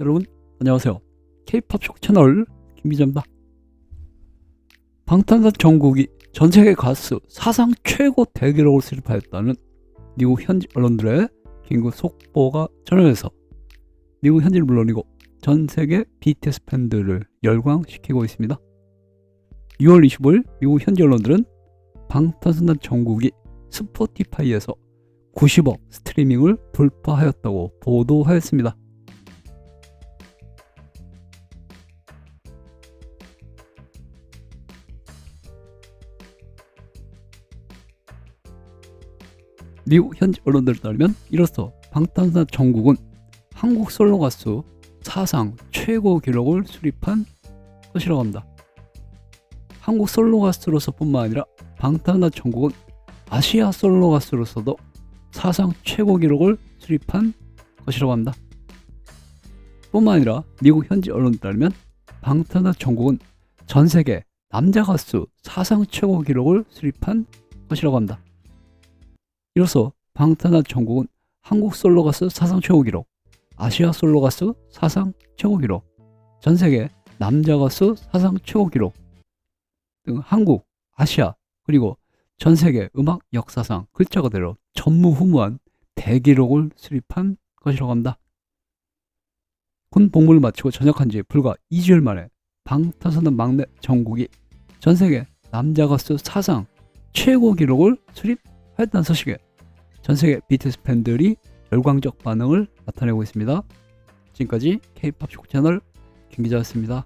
여러분 안녕하세요. K-팝 쇼 채널 김기자입니다. 방탄사 정국이 전 세계 가수 사상 최고 대기록을 수립하였다는 미국 현지 언론들의 긴급 속보가 전해져서 미국 현지를 물론이고 전 세계 BTS 팬들을 열광시키고 있습니다. 6월 25일 미국 현지 언론들은 방탄소년 정국이 스포티파이에서 90억 스트리밍을 돌파하였다고 보도하였습니다. 미국 현지 언론들에 따르면 이로써 방탄소년 정국은 한국 솔로 가수 사상 최고 기록을 수립한 것이라고 합니다. 한국 솔로 가수로서뿐만 아니라 방탄소년 정국은 아시아 솔로 가수로서도 사상 최고 기록을 수립한 것이라고 합니다. 뿐만 아니라 미국 현지 언론에 따르면 방탄소년 정국은 전 세계 남자 가수 사상 최고 기록을 수립한 것이라고 합니다. 이로써 방탄소년 정국은 한국 솔로 가수 사상 최고 기록, 아시아 솔로 가수 사상 최고 기록, 전 세계 남자 가수 사상 최고 기록 등 한국, 아시아 그리고 전 세계 음악 역사상 글자 그대로 전무후무한 대기록을 수립한 것이라고 합니다. 군 복무를 마치고 전역한 지 불과 2주일 만에 방탄소년 막내 정국이 전 세계 남자 가수 사상 최고 기록을 수립했다는 소식에 전 세계 BTS 팬들이 열광적 반응을 나타내고 있습니다. 지금까지 K-팝 쇼 채널 김 기자였습니다.